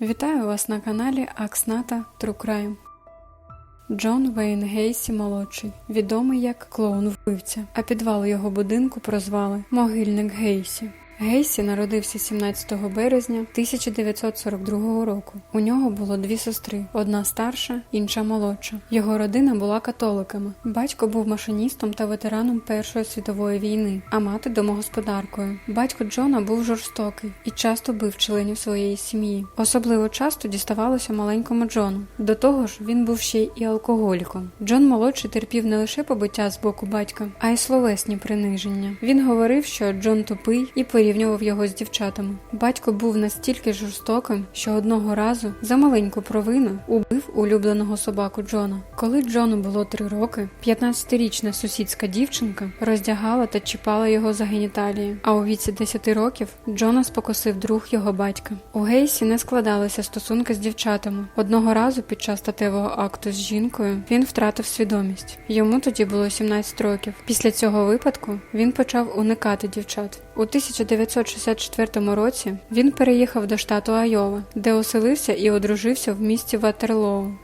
Вітаю вас на каналі Аксната True Crime. Джон Вейн Гейсі молодший, відомий як клоун вбивця, а підвал його будинку прозвали Могильник Гейсі. Гейсі народився 17 березня 1942 року. У нього було дві сестри: одна старша, інша молодша. Його родина була католиками. Батько був машиністом та ветераном Першої світової війни, а мати домогосподаркою. Батько Джона був жорстокий і часто бив членів своєї сім'ї. Особливо часто діставалося маленькому Джону. До того ж, він був ще й алкоголіком. Джон молодший терпів не лише побиття з боку батька, а й словесні приниження. Він говорив, що Джон тупий і порівнював його з дівчатами. Батько був настільки жорстоким, що одного разу за маленьку провину убив улюбленого собаку Джона. Коли Джону було три роки, 15-річна сусідська дівчинка роздягала та чіпала його за геніталії. А у віці 10 років Джона спокусив друг його батька. У Гейсі не складалися стосунки з дівчатами. Одного разу під час статевого акту з жінкою він втратив свідомість. Йому тоді було 17 років. Після цього випадку він почав уникати дівчат. У 1964 році він переїхав до штату Айова, де оселився і одружився в місті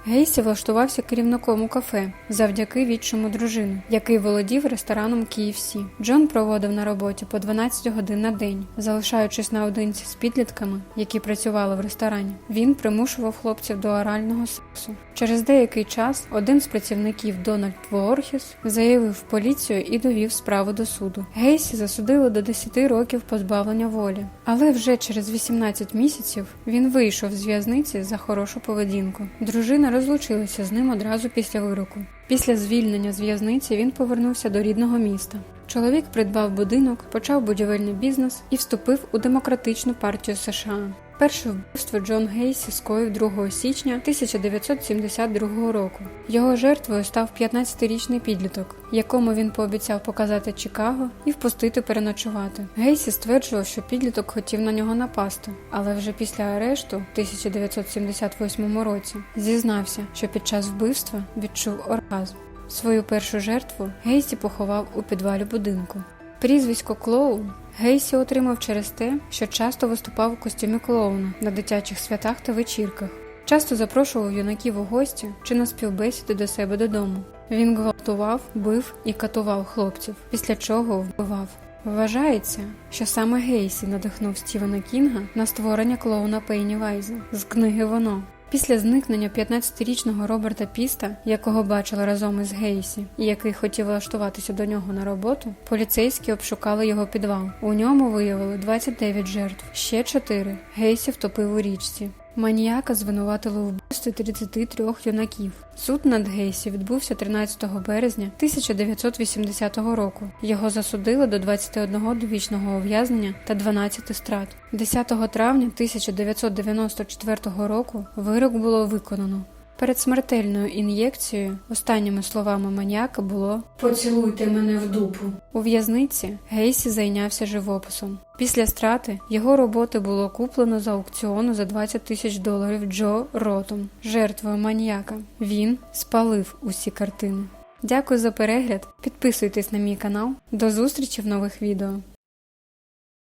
Гейсі влаштувався керівником у кафе завдяки відчому дружини, який володів рестораном KFC. Джон проводив на роботі по 12 годин на день, залишаючись наодинці з підлітками, які працювали в ресторані. Він примушував хлопців до орального сексу. Через деякий час один з працівників Дональд Ворхіс заявив поліцію і довів справу до суду. Гейсі засудили до 10 років позбавлення волі, але вже через 18 місяців він вийшов з в'язниці за хорошу поведінку. Дружина розлучилася з ним одразу після вироку. Після звільнення з в'язниці він повернувся до рідного міста. Чоловік придбав будинок, почав будівельний бізнес і вступив у демократичну партію США. Перше вбивство Джон Гейсі скоїв 2 січня 1972 року. Його жертвою став 15-річний підліток, якому він пообіцяв показати Чикаго і впустити переночувати. Гейсі стверджував, що підліток хотів на нього напасти, але вже після арешту в 1978 році зізнався, що під час вбивства відчув оргазм. Свою першу жертву Гейсі поховав у підвалі будинку. Прізвисько Клоун Гейсі отримав через те, що часто виступав у костюмі клоуна на дитячих святах та вечірках. Часто запрошував юнаків у гості чи на співбесіди до себе додому. Він гвалтував, бив і катував хлопців, після чого вбивав. Вважається, що саме Гейсі надихнув Стівена Кінга на створення клоуна Пейні Вайза з книги Воно. Після зникнення 15-річного Роберта Піста, якого бачила разом із Гейсі, і який хотів влаштуватися до нього на роботу, поліцейські обшукали його підвал. У ньому виявили 29 жертв, ще 4 Гейсі втопив у річці. Маніяка звинуватили в вбивстві 33 юнаків. Суд над Гейсі відбувся 13 березня 1980 року. Його засудили до 21 довічного ув'язнення та 12 страт. 10 травня 1994 року вирок було виконано. Перед смертельною ін'єкцією останніми словами маніяка було Поцілуйте мене в дупу. У в'язниці Гейсі зайнявся живописом. Після страти його роботи було куплено за аукціону за 20 тисяч доларів Джо Ротом, жертвою маніяка. Він спалив усі картини. Дякую за перегляд. Підписуйтесь на мій канал. До зустрічі в нових відео.